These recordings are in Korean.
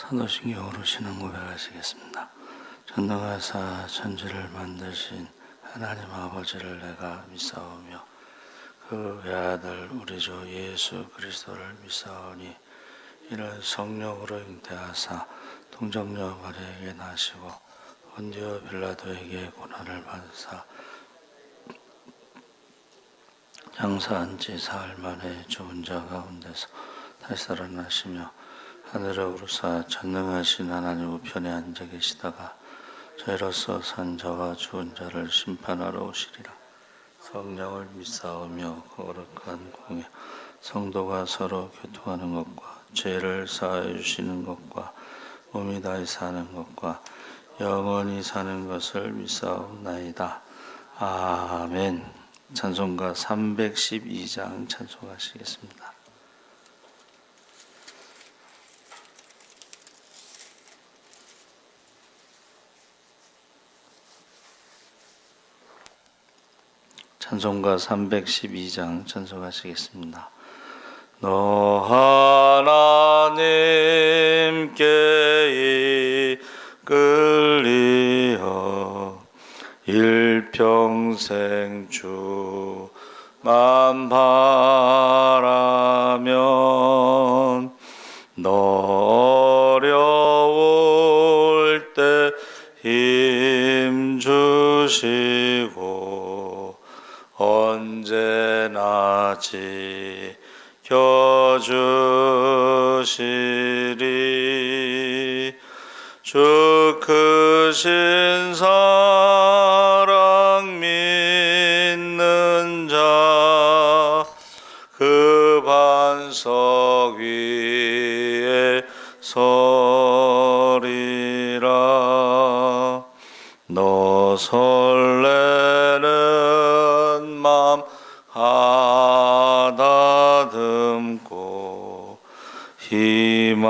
사도신경으로 신앙 고백하시겠습니다. 전능하사 천지를 만드신 하나님 아버지를 내가 믿사오며 그 외아들 우리 주 예수 그리스도를 믿사오니 이를 성령으로 잉태하사 동정녀 마리에게 나시고 본디오 빌라도에게 고난을 받으사 장사한 지 사흘 만에 죽은 자 가운데서 다시 살아나시며 하늘에 오르사 전능하신 하나님 우편에 앉아 계시다가 저희로서 산 자와 죽은 자를 심판하러 오시리라. 성령을 믿사오며 거룩한 공예 성도가 서로 교통하는 것과 죄를 사하여 주시는 것과 몸이 다히 사는 것과 영원히 사는 것을 믿사옵나이다. 아멘. 찬송가 312장 찬송하시겠습니다. 찬송가 312장 찬송하시겠습니다. 너 하나님께 이끌리어 일평생 주만 바라면 너 어려울 때 힘 주시고 언제나 지켜주시리. 주 크신 사랑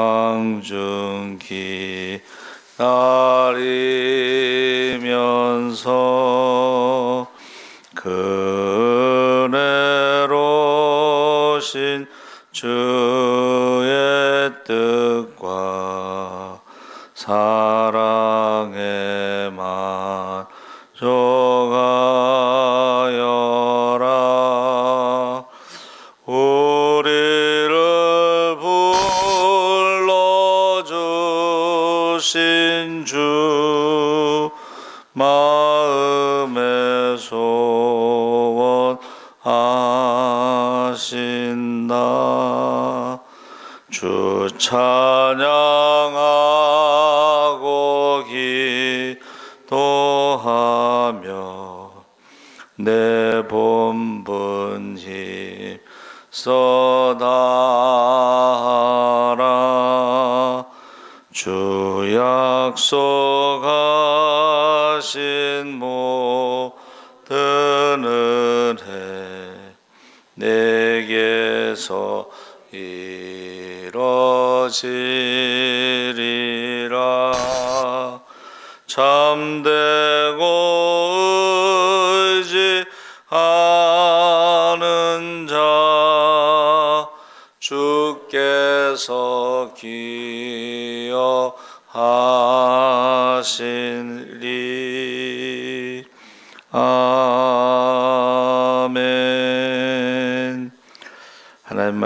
망 중기 나리면서 그네로신 주의 뜻과 사랑 내게서 이뤄지리라. 참되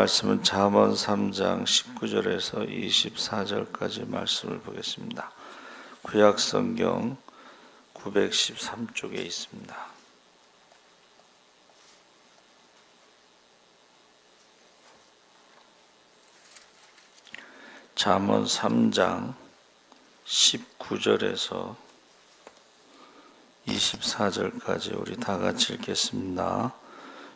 말씀은 잠언 3장 19절에서 24절까지 말씀을 보겠습니다. 구약 성경 913쪽에 있습니다. 잠언 3장 19절에서 24절까지 우리 다 같이 읽겠습니다.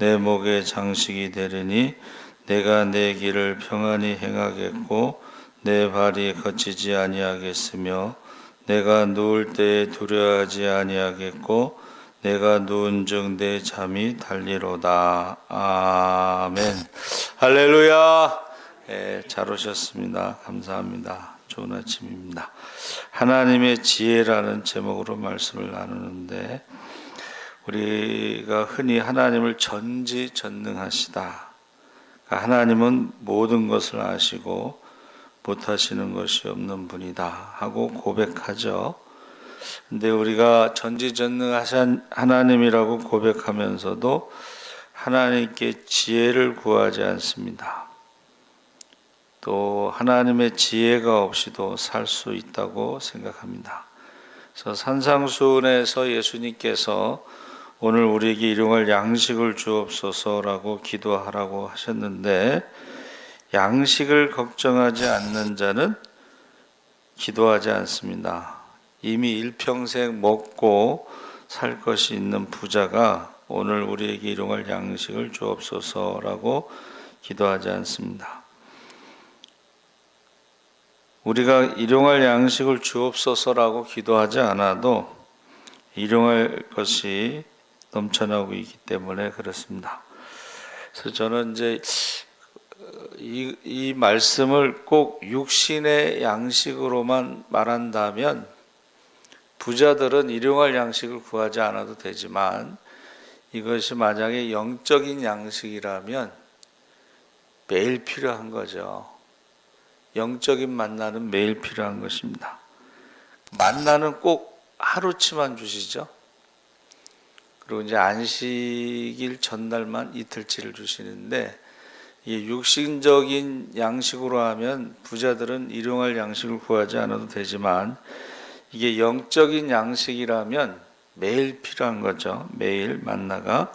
내 목의 장식이 되리니 내가 내 길을 평안히 행하겠고 내 발이 거치지 아니하겠으며 내가 누울 때에 두려워하지 아니하겠고 내가 누운즉 내 잠이 달리로다. 아멘. 할렐루야. 예, 잘 오셨습니다. 감사합니다. 좋은 아침입니다. 하나님의 지혜라는 제목으로 말씀을 나누는데 우리가 흔히 하나님을 전지전능하시다. 그러니까 하나님은 모든 것을 아시고 못하시는 것이 없는 분이다 하고 고백하죠. 근데 우리가 전지전능하신 하나님이라고 고백하면서도 하나님께 지혜를 구하지 않습니다. 또 하나님의 지혜가 없이도 살 수 있다고 생각합니다. 그래서 산상수훈에서 예수님께서 오늘 우리에게 일용할 양식을 주옵소서라고 기도하라고 하셨는데 양식을 걱정하지 않는 자는 기도하지 않습니다. 이미 일평생 먹고 살 것이 있는 부자가 오늘 우리에게 일용할 양식을 주옵소서라고 기도하지 않습니다. 우리가 일용할 양식을 주옵소서라고 기도하지 않아도 일용할 것이 넘쳐나고 있기 때문에 그렇습니다. 그래서 저는 이제 이, 이 말씀을 꼭 육신의 양식으로만 말한다면 부자들은 일용할 양식을 구하지 않아도 되지만 이것이 만약에 영적인 양식이라면 매일 필요한 거죠. 영적인 만나는 매일 필요한 것입니다. 만나는 꼭 하루치만 주시죠. 그리고 이제 안식일 전날만 이틀치를 주시는데 이 육신적인 양식으로 하면 부자들은 일용할 양식을 구하지 않아도 되지만 이게 영적인 양식이라면 매일 필요한 거죠. 매일 만나가.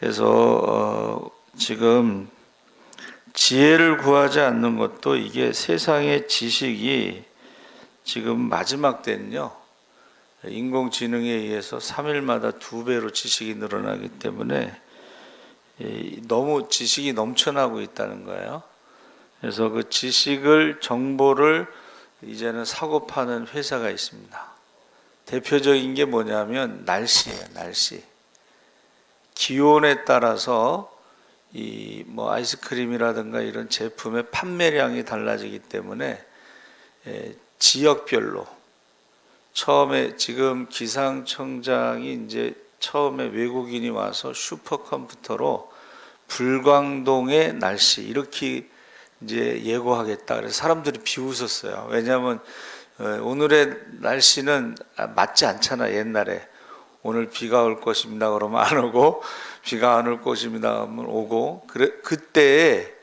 그래서 어 지금 지혜를 구하지 않는 것도 이게 세상의 지식이 지금 마지막 때는요. 인공지능에 의해서 3일마다 두 배로 지식이 늘어나기 때문에 너무 지식이 넘쳐나고 있다는 거예요. 그래서 그 지식을 정보를 이제는 사고 파는 회사가 있습니다. 대표적인 게 뭐냐면 날씨예요, 날씨. 기온에 따라서 이 뭐 아이스크림이라든가 이런 제품의 판매량이 달라지기 때문에 지역별로 처음에 지금 기상청장이 이제 처음에 외국인이 와서 슈퍼컴퓨터로 불광동의 날씨 이렇게 이제 예고하겠다. 그래서 사람들이 비웃었어요. 왜냐하면 오늘의 날씨는 맞지 않잖아 옛날에 오늘 비가 올 것입니다. 그러면 안 오고 비가 안 올 것입니다. 하면 오고 그래 그때에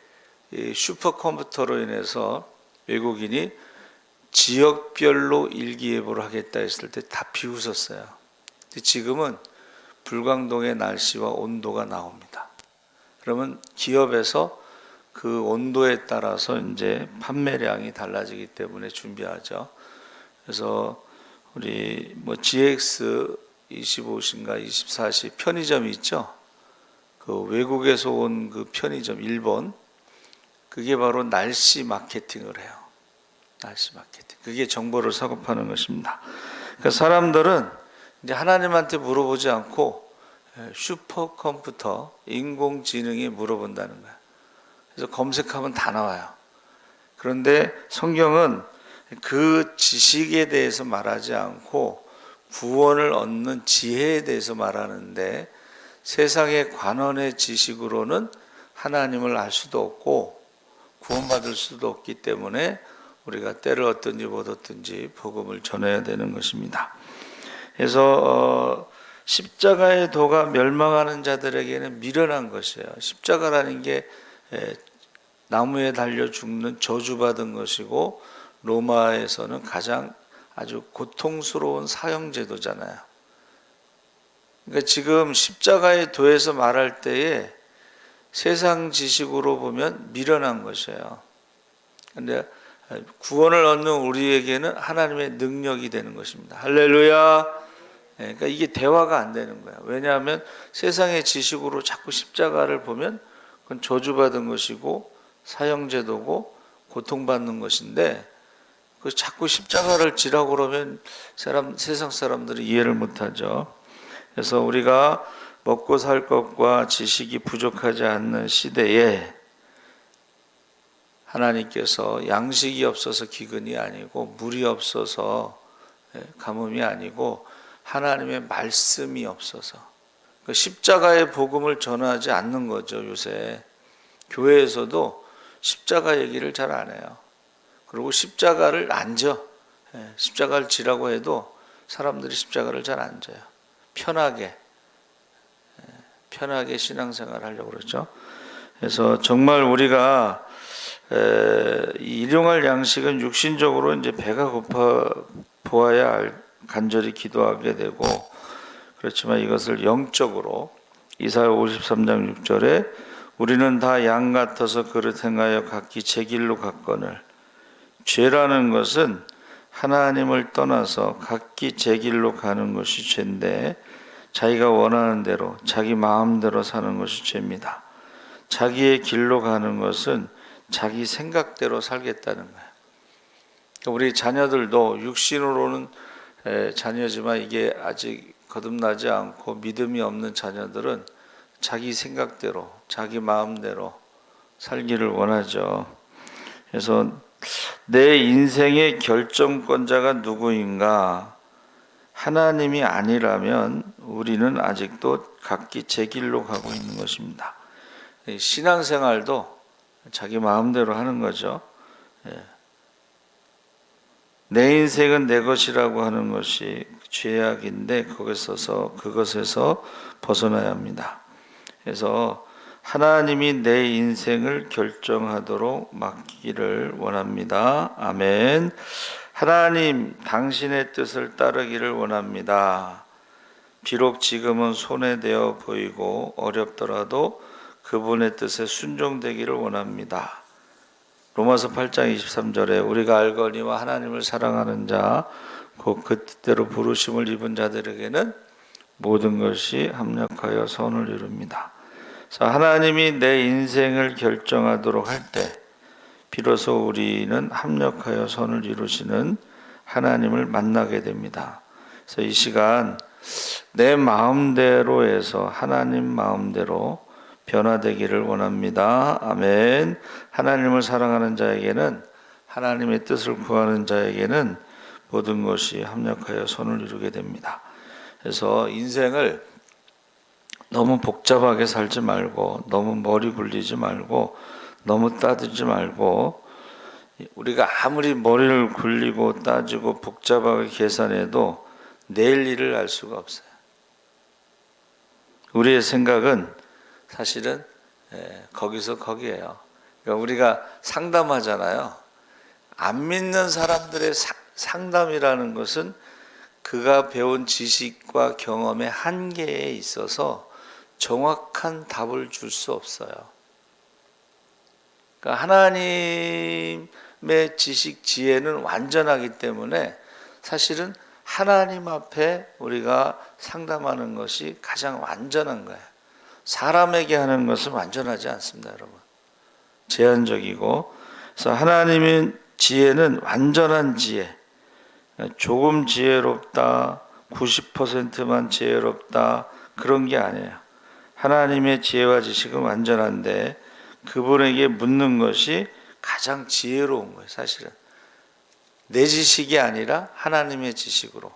슈퍼컴퓨터로 인해서 외국인이 지역별로 일기예보를 하겠다 했을 때 다 비웃었어요. 지금은 불광동의 날씨와 온도가 나옵니다. 그러면 기업에서 그 온도에 따라서 이제 판매량이 달라지기 때문에 준비하죠. 그래서 우리 뭐 GX 25신가 24시 편의점이 있죠. 그 외국에서 온 그 편의점 일본 그게 바로 날씨 마케팅을 해요. 날씨 마케팅. 그게 정보를 사고 파는 것입니다. 그러니까 사람들은 이제 하나님한테 물어보지 않고 슈퍼컴퓨터 인공지능에 물어본다는 거야. 그래서 검색하면 다 나와요. 그런데 성경은 그 지식에 대해서 말하지 않고 구원을 얻는 지혜에 대해서 말하는데 세상의 관원의 지식으로는 하나님을 알 수도 없고 구원받을 수도 없기 때문에 우리가 때를 얻든지 못 얻든지 복음을 전해야 되는 것입니다. 그래서 어, 십자가의 도가 멸망하는 자들에게는 미련한 것이에요. 십자가라는 게 나무에 달려 죽는 저주받은 것이고 로마에서는 가장 아주 고통스러운 사형 제도잖아요. 그러니까 지금 십자가의 도에서 말할 때에 세상 지식으로 보면 미련한 것이에요. 근데 구원을 얻는 우리에게는 하나님의 능력이 되는 것입니다. 할렐루야. 그러니까 이게 대화가 안 되는 거야. 왜냐하면 세상의 지식으로 자꾸 십자가를 보면 그건 저주받은 것이고 사형제도고 고통받는 것인데 그 자꾸 십자가를 지라고 그러면 사람 세상 사람들이 이해를 못하죠. 그래서 우리가 먹고 살 것과 지식이 부족하지 않는 시대에 하나님께서 양식이 없어서 기근이 아니고 물이 없어서 예, 가뭄이 아니고 하나님의 말씀이 없어서 그 십자가의 복음을 전하지 않는 거죠 요새 교회에서도 십자가 얘기를 잘 안 해요. 그리고 십자가를 안 져. 예, 십자가를 지라고 해도 사람들이 십자가를 잘 안 져요. 편하게 예, 편하게 신앙생활 하려고 그러죠. 그래서 정말 우리가 에, 이 일용할 양식은 육신적으로 이제 배가 고파 보아야 알- 간절히 기도하게 되고 그렇지만 이것을 영적으로 이사야 53장 6절에 우리는 다 양 같아서 그릇 행하여 각기 제 길로 갔거늘 죄라는 것은 하나님을 떠나서 각기 제 길로 가는 것이 죄인데 자기가 원하는 대로 자기 마음대로 사는 것이 죄입니다. 자기의 길로 가는 것은 자기 생각대로 살겠다는 거예요. 그러니까 우리 자녀들도 육신으로는 에, 자녀지만 이게 아직 거듭나지 않고 믿음이 없는 자녀들은 자기 생각대로, 자기 마음대로 살기를 원하죠. 그래서 내 인생의 결정권자가 누구인가? 하나님이 아니라면 우리는 아직도 각기 제 길로 가고 있는 것입니다. 이 신앙생활도 자기 마음대로 하는 거죠. 예. 내 인생은 내 것이라고 하는 것이 죄악인데 거기서서 그것에서 벗어나야 합니다. 그래서 하나님이 내 인생을 결정하도록 맡기기를 원합니다. 아멘. 하나님, 당신의 뜻을 따르기를 원합니다. 비록 지금은 손해되어 보이고 어렵더라도 그분의 뜻에 순종되기를 원합니다. 로마서 8장 23절에 우리가 알거니와 하나님을 사랑하는 자, 곧그 뜻대로 부르심을 입은 자들에게는 모든 것이 합력하여 선을 이룹니다. 자, 하나님이 내 인생을 결정하도록 할 때, 비로소 우리는 합력하여 선을 이루시는 하나님을 만나게 됩니다. 그래서 이 시간 내 마음대로 해서 하나님 마음대로 변화되기를 원합니다. 아멘. 하나님을 사랑하는 자에게는 하나님의 뜻을 구하는 자에게는 모든 것이 합력하여 선을 이루게 됩니다. 그래서 인생을 너무 복잡하게 살지 말고 너무 머리 굴리지 말고 너무 따지지 말고 우리가 아무리 머리를 굴리고 따지고 복잡하게 계산해도 내일 일을 알 수가 없어요. 우리의 생각은 사실은 예, 거기서 거기에요. 그러니까 우리가 상담하잖아요. 안 믿는 사람들의 사- 상담이라는 것은 그가 배운 지식과 경험의 한계에 있어서 정확한 답을 줄 수 없어요. 그러니까 하나님의 지식 지혜는 완전하기 때문에 사실은 하나님 앞에 우리가 상담하는 것이 가장 완전한 거예요. 사람에게 하는 것은 완전하지 않습니다, 여러분. 제한적이고 그래서 하나님의 지혜는 완전한 지혜. 조금 지혜롭다, 90%만 지혜롭다 그런 게 아니에요. 하나님의 지혜와 지식은 완전한데 그분에게 묻는 것이 가장 지혜로운 거예요, 사실은. 내 지식이 아니라 하나님의 지식으로.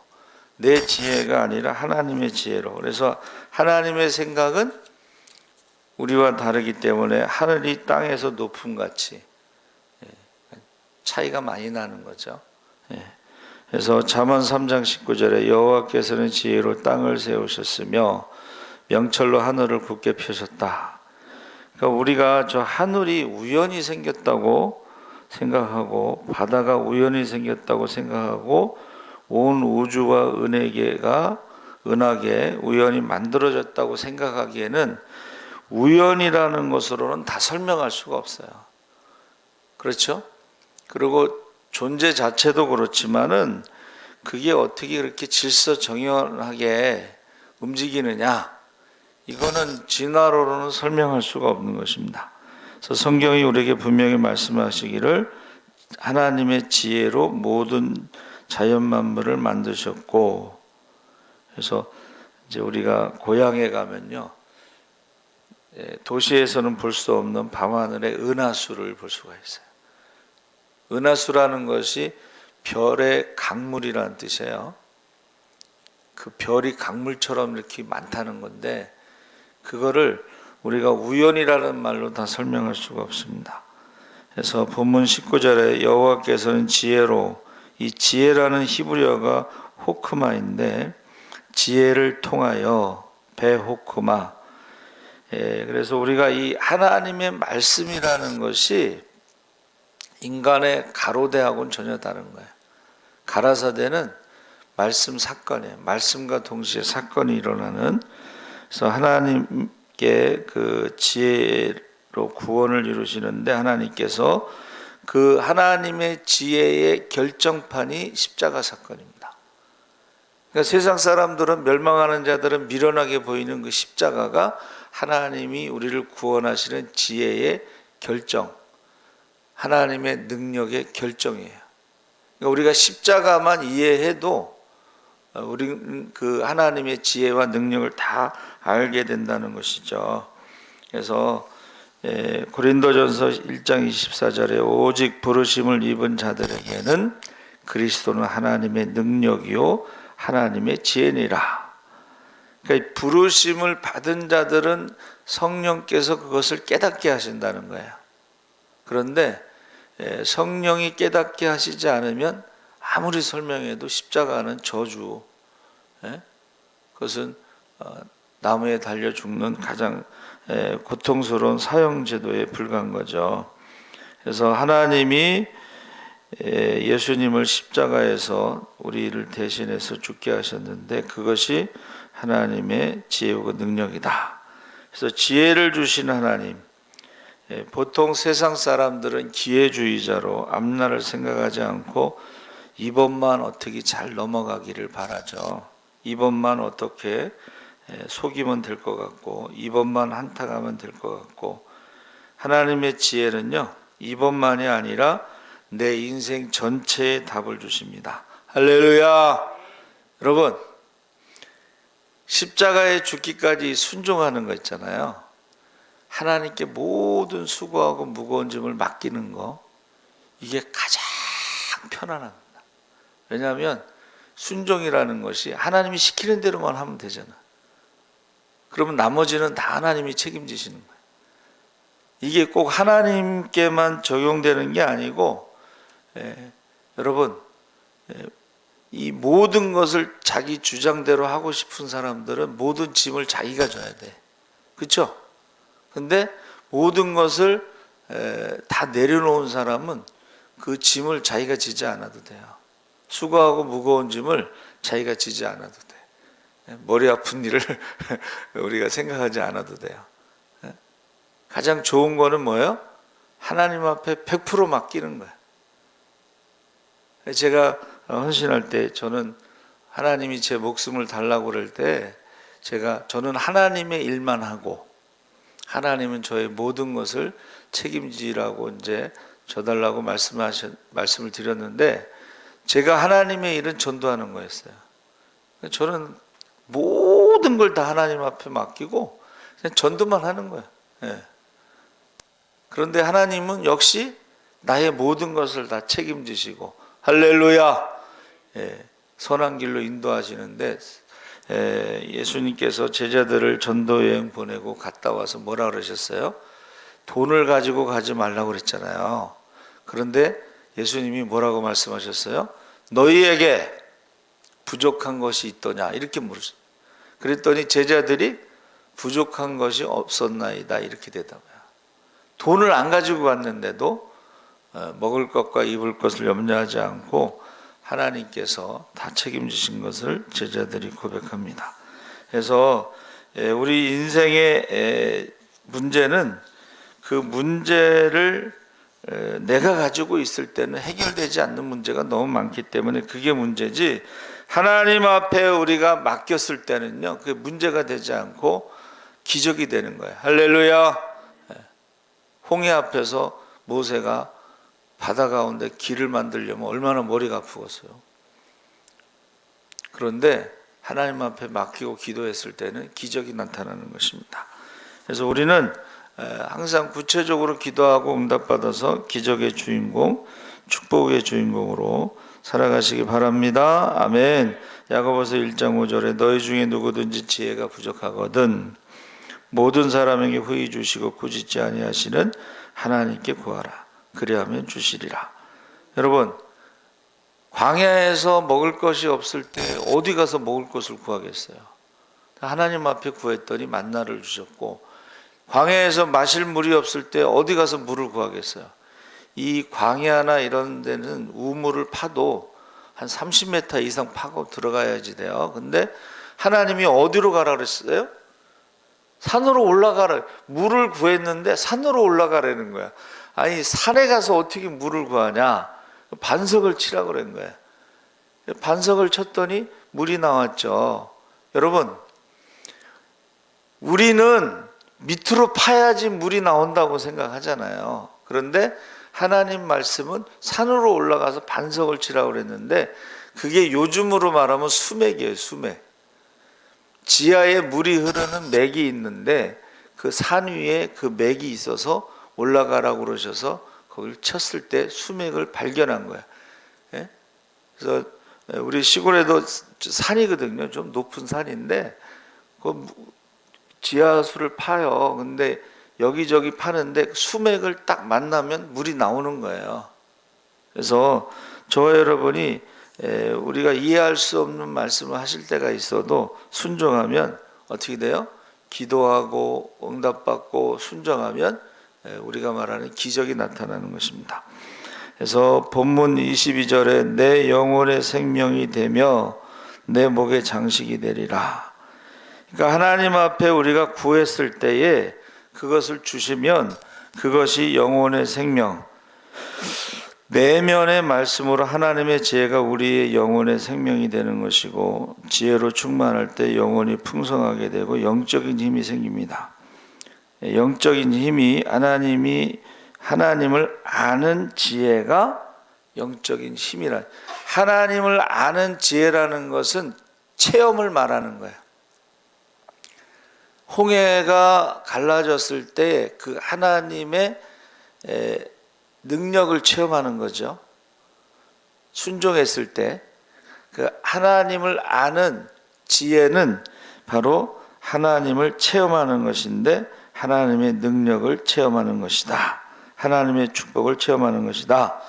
내 지혜가 아니라 하나님의 지혜로. 그래서 하나님의 생각은 우리와 다르기 때문에 하늘이 땅에서 높음 같이 예, 차이가 많이 나는 거죠. 예. 그래서 잠언 3장 19절에 여호와께서는 지혜로 땅을 세우셨으며 명철로 하늘을 굳게 펴셨다. 그러니까 우리가 저 하늘이 우연히 생겼다고 생각하고 바다가 우연히 생겼다고 생각하고 온 우주와 은혜계가 은하계 우연히 만들어졌다고 생각하기에는 우연이라는 것으로는 다 설명할 수가 없어요. 그렇죠? 그리고 존재 자체도 그렇지만은 그게 어떻게 그렇게 질서 정연하게 움직이느냐? 이거는 진화로는 설명할 수가 없는 것입니다. 그래서 성경이 우리에게 분명히 말씀하시기를 하나님의 지혜로 모든 자연 만물을 만드셨고 그래서 이제 우리가 고향에 가면요 예, 도시에서는 볼 수 없는 밤하늘의 은하수를 볼 수가 있어요. 은하수라는 것이 별의 강물이라는 뜻이에요. 그 별이 강물처럼 이렇게 많다는 건데 그거를 우리가 우연이라는 말로 다 설명할 수가 없습니다. 그래서 본문 19절에 여호와께서는 지혜로 이 지혜라는 히브리어가 호크마인데 지혜를 통하여 베호크마 예, 그래서 우리가 이 하나님의 말씀이라는 것이 인간의 가로대하고는 전혀 다른 거예요. 가라사대는 말씀 사건이에요. 말씀과 동시에 사건이 일어나는 그래서 하나님께 그 지혜로 구원을 이루시는데 하나님께서 그 하나님의 지혜의 결정판이 십자가 사건입니다. 그러니까 세상 사람들은 멸망하는 자들은 미련하게 보이는 그 십자가가 하나님이 우리를 구원하시는 지혜의 결정, 하나님의 능력의 결정이에요. 그러니까 우리가 십자가만 이해해도 우리 그 하나님의 지혜와 능력을 다 알게 된다는 것이죠. 그래서 예, 고린도전서 1장 24절에 오직 부르심을 입은 자들에게는 그리스도는 하나님의 능력이요 하나님의 지혜니라. 그러니까 부르심을 받은 자들은 성령께서 그것을 깨닫게 하신다는 거예요. 그런데 예, 성령이 깨닫게 하시지 않으면 아무리 설명해도 십자가는 저주, 예? 그것은 어, 나무에 달려 죽는 가장 예, 고통스러운 사형 제도에 불과한 거죠. 그래서 하나님이 예수님을 십자가에서 우리를 대신해서 죽게 하셨는데 그것이 하나님의 지혜고 능력이다. 그래서 지혜를 주신 하나님, 예, 보통 세상 사람들은 기회주의자로 앞날을 생각하지 않고 이번만 어떻게 잘 넘어가기를 바라죠. 이번만 어떻게 예, 속이면 될 것 같고 이번만 한타가면 될 것 같고 하나님의 지혜는요 이번만이 아니라 내 인생 전체에 답을 주십니다. 할렐루야. 여러분 십자가에 죽기까지 순종하는 거 있잖아요. 하나님께 모든 수고하고 무거운 짐을 맡기는 거 이게 가장 편안합니다. 왜냐하면 순종이라는 것이 하나님이 시키는 대로만 하면 되잖아. 그러면 나머지는 다 하나님이 책임지시는 거예요. 이게 꼭 하나님께만 적용되는 게 아니고 예, 여러분 예, 이 모든 것을 자기 주장대로 하고 싶은 사람들은 모든 짐을 자기가 져야 돼. 그렇죠? 근데 모든 것을 에, 다 내려놓은 사람은 그 짐을 자기가 지지 않아도 돼요. 수고하고 무거운 짐을 자기가 지지 않아도 돼. 예, 머리 아픈 일을 우리가 생각하지 않아도 돼요. 예? 가장 좋은 거는 뭐예요? 하나님 앞에 100% 맡기는 거예요. 제가 헌신할 때 저는 하나님이 제 목숨을 달라고 그럴 때 제가 저는 하나님의 일만 하고 하나님은 저의 모든 것을 책임지라고 이제 줘달라고 말씀하셨 말씀을 드렸는데 제가 하나님의 일은 전도하는 거였어요. 저는 모든 걸 다 하나님 앞에 맡기고 그냥 전도만 하는 거예요. 예. 그런데 하나님은 역시 나의 모든 것을 다 책임지시고 할렐루야 예, 선한 길로 인도하시는데 예, 예수님께서 제자들을 전도 여행 보내고 갔다 와서 뭐라 그러셨어요? 돈을 가지고 가지 말라고 그랬잖아요. 그런데 예수님이 뭐라고 말씀하셨어요? 너희에게 부족한 것이 있더냐 이렇게 물으셨어요. 그랬더니 제자들이 부족한 것이 없었나이다 이렇게 대답해요. 돈을 안 가지고 갔는데도 어, 먹을 것과 입을 것을 염려하지 않고 하나님께서 다 책임지신 것을 제자들이 고백합니다. 그래서 우리 인생의 문제는 그 문제를 내가 가지고 있을 때는 해결되지 않는 문제가 너무 많기 때문에 그게 문제지 하나님 앞에 우리가 맡겼을 때는요 그 문제가 되지 않고 기적이 되는 거예요 할렐루야 홍해 앞에서 모세가 바다 가운데 길을 만들려면 얼마나 머리가 아프겠어요. 그런데 하나님 앞에 맡기고 기도했을 때는 기적이 나타나는 것입니다. 그래서 우리는 에, 항상 구체적으로 기도하고 응답받아서 기적의 주인공, 축복의 주인공으로 살아가시기 바랍니다. 아멘. 야고보서 1장 5절에 너희 중에 누구든지 지혜가 부족하거든 모든 사람에게 후히 주시고 꾸짖지 아니하시는 하나님께 구하라. 그리하면 주시리라. 여러분 광야에서 먹을 것이 없을 때 어디 가서 먹을 것을 구하겠어요? 하나님 앞에 구했더니 만나를 주셨고 광야에서 마실 물이 없을 때 어디 가서 물을 구하겠어요? 이 광야나 이런 데는 우물을 파도 한 30m 이상 파고 들어가야지 돼요. 근데 하나님이 어디로 가라 그랬어요? 산으로 올라가라. 물을 구했는데 산으로 올라가라는 거야. 아니 산에 가서 어떻게 물을 구하냐? 반석을 치라 그런 거야. 반석을 쳤더니 물이 나왔죠. 여러분, 우리는 밑으로 파야지 물이 나온다고 생각하잖아요. 그런데 하나님 말씀은 산으로 올라가서 반석을 치라고 그랬는데 그게 요즘으로 말하면 수맥이에요, 수맥. 지하에 물이 흐르는 맥이 있는데 그 산 위에 그 맥이 있어서 올라가라고 그러셔서 거기를 쳤을 때 수맥을 발견한 거야. 예? 그래서 우리 시골에도 산이거든요. 좀 높은 산인데 그 지하수를 파요. 근데 여기저기 파는데 수맥을 딱 만나면 물이 나오는 거예요. 그래서 저 여러분이 에, 우리가 이해할 수 없는 말씀을 하실 때가 있어도 순종하면 어떻게 돼요? 기도하고 응답받고 순종하면 에, 우리가 말하는 기적이 나타나는 것입니다. 그래서 본문 22절에 내 영혼의 생명이 되며 내 목의 장식이 되리라. 그러니까 하나님 앞에 우리가 구했을 때에 그것을 주시면 그것이 영혼의 생명, 내면의 말씀으로 하나님의 지혜가 우리의 영혼의 생명이 되는 것이고 지혜로 충만할 때 영혼이 풍성하게 되고 영적인 힘이 생깁니다. 영적인 힘이 하나님이 하나님을 아는 지혜가 영적인 힘이라. 하나님을 아는 지혜라는 것은 체험을 말하는 거예요. 홍해가 갈라졌을 때 그 하나님의 능력을 체험하는 거죠. 순종했을 때 그 하나님을 아는 지혜는 바로 하나님을 체험하는 것인데 하나님의 능력을 체험하는 것이다. 하나님의 축복을 체험하는 것이다.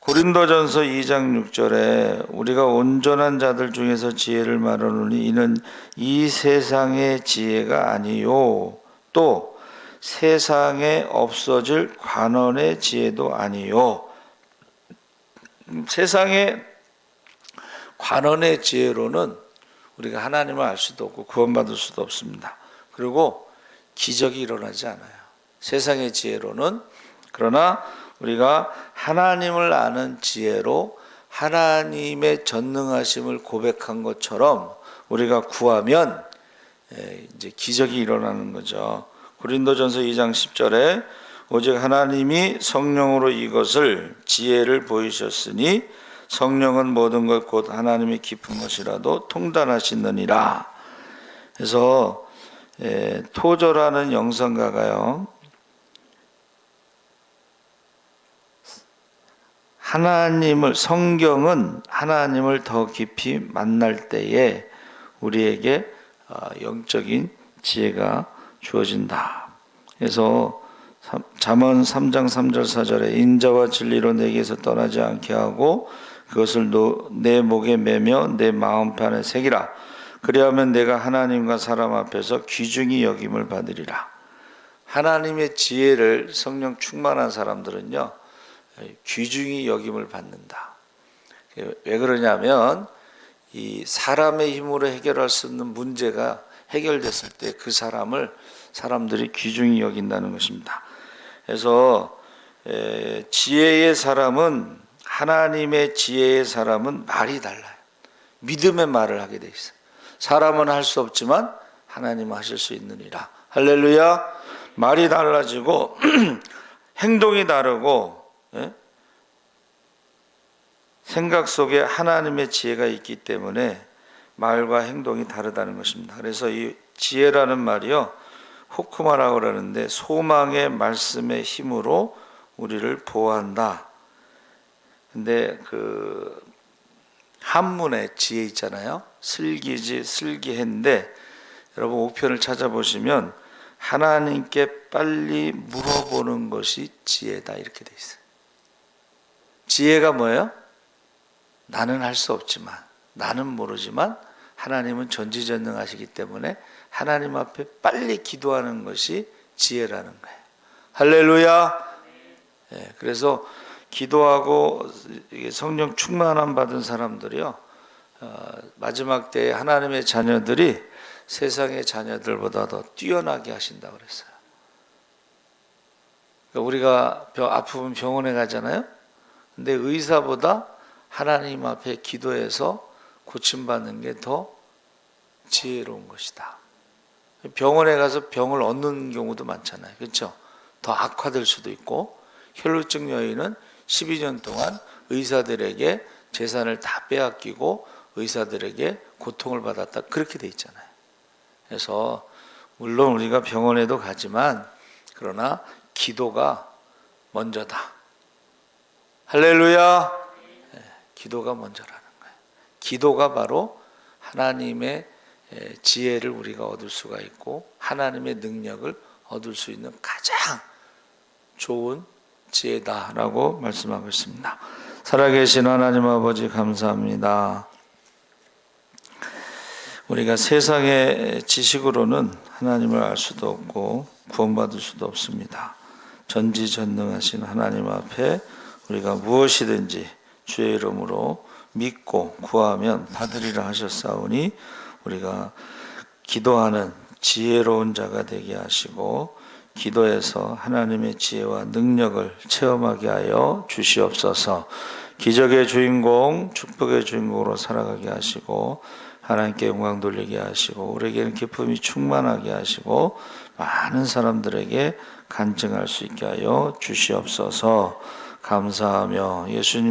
고린도전서 2장 6절에 우리가 온전한 자들 중에서 지혜를 말하노니 이는 이 세상의 지혜가 아니요 또 세상에 없어질 관원의 지혜도 아니요 세상의 관원의 지혜로는 우리가 하나님을 알 수도 없고 구원받을 수도 없습니다. 그리고 기적이 일어나지 않아요. 세상의 지혜로는 그러나 우리가 하나님을 아는 지혜로 하나님의 전능하심을 고백한 것처럼 우리가 구하면 이제 기적이 일어나는 거죠. 고린도전서 2장 10절에 오직 하나님이 성령으로 이것을 지혜를 보이셨으니 성령은 모든 것 곧 하나님이 깊은 것이라도 통달하시느니라. 그래서 토저라는 영성가가요. 하나님을 성경은 하나님을 더 깊이 만날 때에 우리에게 어, 영적인 지혜가 주어진다. 그래서 잠언 3장 3절 4절에 인자와 진리로 내게서 떠나지 않게 하고 그것을 내 목에 매며 내 마음판에 새기라. 그리하면 내가 하나님과 사람 앞에서 귀중히 여김을 받으리라. 하나님의 지혜를 성령 충만한 사람들은요. 귀중히 여김을 받는다. 왜 그러냐면 이 사람의 힘으로 해결할 수 없는 문제가 해결됐을 때 그 사람을 사람들이 귀중히 여긴다는 것입니다. 그래서 지혜의 사람은 하나님의 지혜의 사람은 말이 달라요. 믿음의 말을 하게 돼 있어요. 사람은 할 수 없지만 하나님은 하실 수 있느니라. 할렐루야. 말이 달라지고 행동이 다르고 예? 생각 속에 하나님의 지혜가 있기 때문에 말과 행동이 다르다는 것입니다. 그래서 이 지혜라는 말이요. 호쿠마라고 그러는데 소망의 말씀의 힘으로 우리를 보호한다. 근데 그 한문에 지혜 있잖아요. 슬기지 슬기했는데 여러분 우편을 찾아보시면 하나님께 빨리 물어보는 것이 지혜다 이렇게 돼 있어요. 지혜가 뭐예요? 나는 할 수 없지만 나는 모르지만 하나님은 전지전능하시기 때문에 하나님 앞에 빨리 기도하는 것이 지혜라는 거예요. 할렐루야. 예, 그래서 기도하고 성령 충만함 받은 사람들이요. 어, 마지막 때에 하나님의 자녀들이 세상의 자녀들보다 더 뛰어나게 하신다 그랬어요. 그러니까 우리가 병, 아프면 병원에 가잖아요. 근데 의사보다 하나님 앞에 기도해서 고침받는 게 더 지혜로운 것이다. 병원에 가서 병을 얻는 경우도 많잖아요. 그렇죠? 더 악화될 수도 있고 혈루증 여인은 12년 동안 의사들에게 재산을 다 빼앗기고 의사들에게 고통을 받았다. 그렇게 돼 있잖아요. 그래서 물론 우리가 병원에도 가지만 그러나 기도가 먼저다. 할렐루야. 예, 기도가 먼저라는 거예요. 기도가 바로 하나님의 예, 지혜를 우리가 얻을 수가 있고 하나님의 능력을 얻을 수 있는 가장 좋은 지혜다라고 말씀하고 있습니다. 살아계신 하나님 아버지 감사합니다. 우리가 세상의 지식으로는 하나님을 알 수도 없고 구원받을 수도 없습니다. 전지전능하신 하나님 앞에 우리가 무엇이든지 주의 이름으로 믿고 구하면 받으리라 하셨사오니 우리가 기도하는 지혜로운 자가 되게 하시고 기도에서 하나님의 지혜와 능력을 체험하게 하여 주시옵소서. 기적의 주인공, 축복의 주인공으로 살아가게 하시고 하나님께 영광 돌리게 하시고 우리에게는 기쁨이 충만하게 하시고 많은 사람들에게 간증할 수 있게 하여 주시옵소서. 감사하며 예수님